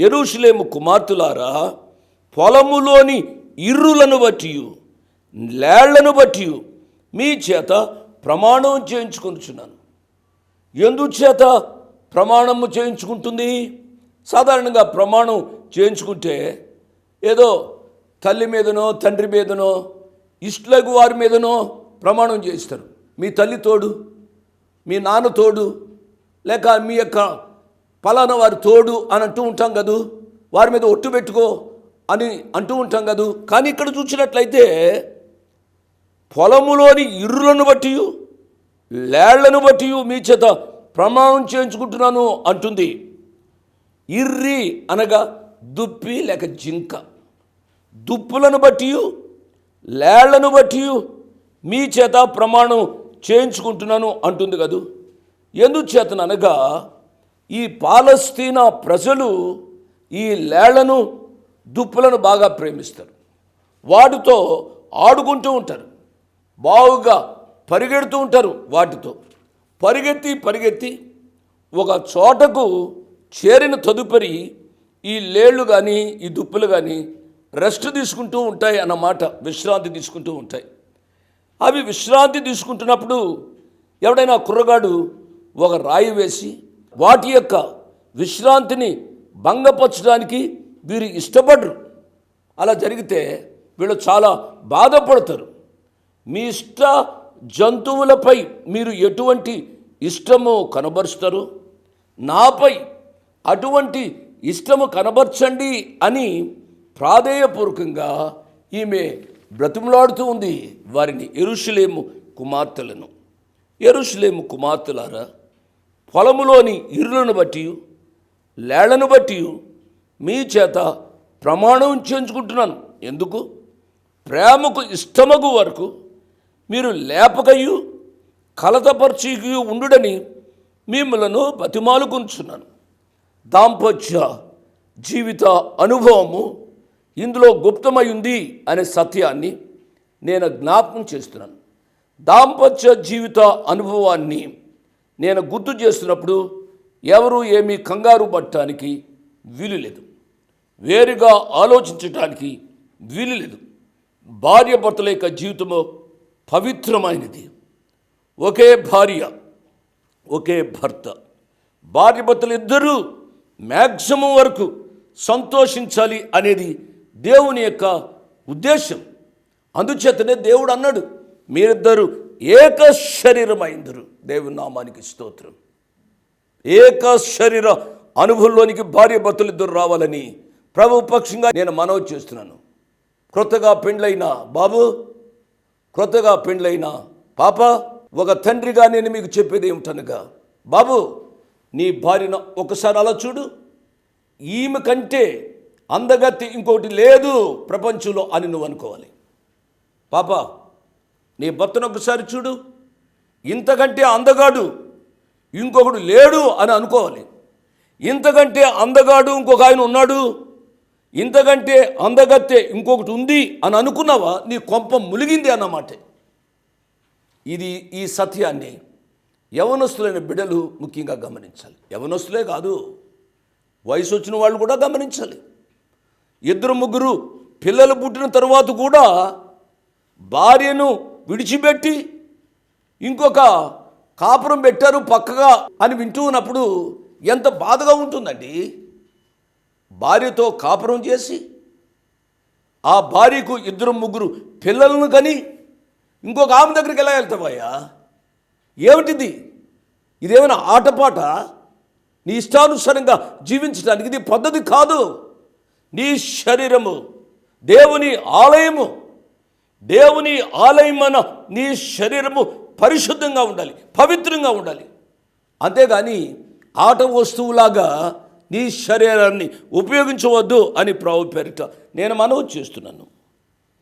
ఎరుషులేము కుమార్తెలారా పొలములోని ఇర్రులను బట్టి లేళ్ళను బట్టి మీ చేత ప్రమాణం చేయించుకొనుచున్నాను. ఎందుచేత ప్రమాణము చేయించుకుంటుంది? సాధారణంగా ప్రమాణం చేయించుకుంటే ఏదో తల్లి మీదనో తండ్రి మీదనో ఇష్టలకు వారి మీదనో ప్రమాణం చేయిస్తారు. మీ తల్లి తోడు మీ నాన్న తోడు లేక మీ యొక్క పలానా వారి తోడు అని అంటూ ఉంటాం కదూ? వారి మీద ఒట్టు పెట్టుకో అని అంటూ ఉంటాం కదూ? కానీ ఇక్కడ చూసినట్లయితే పొలములోని ఇర్రులను బట్టి లేళ్ళను బట్టి మీ చేత ప్రమాణం చేయించుకుంటున్నాను అంటుంది. ఇర్రి అనగా దుప్పి లేక జింక. దుప్పులను బట్టి లేళ్ళను బట్టి మీ చేత ప్రమాణం చేయించుకుంటున్నాను అంటుంది కదూ? ఎందుచేతననగా ఈ పాలస్తీనా ప్రజలు ఈ లేళ్ళను దుప్పులను బాగా ప్రేమిస్తారు. వాటితో ఆడుకుంటూ ఉంటారు. బావుగా పరిగెడుతూ ఉంటారు వాటితో. పరిగెత్తి పరిగెత్తి ఒక చోటకు చేరిన తదుపరి ఈ లేళ్ళు కానీ ఈ దుప్పులు కానీ రెస్ట్ తీసుకుంటూ ఉంటాయి అన్నమాట విశ్రాంతి తీసుకుంటూ ఉంటాయి. అవి విశ్రాంతి తీసుకుంటున్నప్పుడు ఎవడైనా కుర్రగాడు ఒక రాయి వేసి వాటి యొక్క విశ్రాంతిని భంగపరచడానికి వీరు ఇష్టపడరు. అలా జరిగితే వీళ్ళు చాలా బాధపడతారు. మీ ఇష్ట జంతువులపై మీరు ఎటువంటి ఇష్టము కనబరుస్తారు? నాపై అటువంటి ఇష్టము కనబరచండి అని ప్రాధేయపూర్వకంగా ఈమె బ్రతిమలాడుతూ ఉంది. వారిని ఎరుషులేము కుమార్తెలను. ఎరుషులేము కుమార్తెలారా పొలములోని ఇరులను బట్టి లేళ్ళను బట్టి మీ చేత ప్రమాణం చేయించుకుంటున్నాను. ఎందుకు? ప్రేమకు ఇష్టమగు వరకు మీరు లేపకయు కలతపరిచియు ఉండుడని మిమ్మలను బతిమాలుకుంటున్నాను దాంపత్య జీవిత అనుభవము ఇందులో గుప్తమై ఉంది అనే సత్యాన్ని నేను జ్ఞాపకం చేస్తున్నాను. దాంపత్య జీవిత అనుభవాన్ని నేను గుర్తు చేస్తున్నప్పుడు ఎవరు ఏమీ కంగారు పట్టడానికి వీలు లేదు. వేరుగా ఆలోచించటానికి వీలు లేదు. భార్య భర్తల యొక్క జీవితము పవిత్రమైనది. ఒకే భార్య ఒకే భర్త. భార్య భర్తలు ఇద్దరూ మ్యాక్సిమం వరకు సంతోషించాలి అనేది దేవుని యొక్క ఉద్దేశం. అందుచేతనే దేవుడు అన్నాడు మీరిద్దరు ఏక శరీరమైందరు. దేవుని నామానికి స్తోత్రం. ఏక శరీర అనుభవంలోనికి భార్య భర్తలు ఇద్దరు రావాలని ప్రభు పక్షంగా నేను మనవి చేస్తున్నాను. క్రొత్తగా పెండ్లైన బాబు క్రొత్తగా పెండ్లైన పాప ఒక తండ్రిగా నేను మీకు చెప్పేది ఏమిటనగా బాబు నీ భార్యను ఒకసారి అలా చూడు. ఈమె కంటే అందగత్తి ఇంకోటి లేదు ప్రపంచంలో అని నువ్వు అనుకోవాలి. పాప నీ భర్తను ఒకసారి చూడు. ఇంతకంటే అందగాడు ఇంకొకడు లేడు అని అనుకోవాలి. ఇంతకంటే అందగాడు ఇంకొక ఆయన ఉన్నాడు. ఇంతకంటే అందగత్తె ఇంకొకటి ఉంది అని అనుకున్నావా? నీ కొంప ములిగింది అన్నమాట ఇది ఈ సత్యాన్ని యవనస్తులైన బిడ్డలు ముఖ్యంగా గమనించాలి. యవనస్తులే కాదు వయసు వచ్చిన వాళ్ళు కూడా గమనించాలి. ఇద్దరు ముగ్గురు పిల్లలు పుట్టిన తరువాత కూడా భార్యను విడిచిపెట్టి ఇంకొక కాపురం పెట్టారు పక్కగా అని వింటూ ఉన్నప్పుడు ఎంత బాధగా ఉంటుందండి. భార్యతో కాపురం చేసి ఆ భార్యకు ఇద్దరు ముగ్గురు పిల్లలను కని ఇంకొక ఆమె దగ్గరికి ఎలా వెళ్తావయ్యా? ఏమిటిది? ఇదేమైనా ఆటపాట? నీ ఇష్టానుసారంగా జీవించడానికి ఇది పద్ధతి కాదు. నీ శరీరము దేవుని ఆలయము దేవుని ఆలయమైన నీ శరీరము పరిశుద్ధంగా ఉండాలి పవిత్రంగా ఉండాలి. అంతేగాని ఆట వస్తువులాగా నీ శరీరాన్ని ఉపయోగించవద్దు అని ప్రభు పేరిట నేను మనవి చేస్తున్నాను.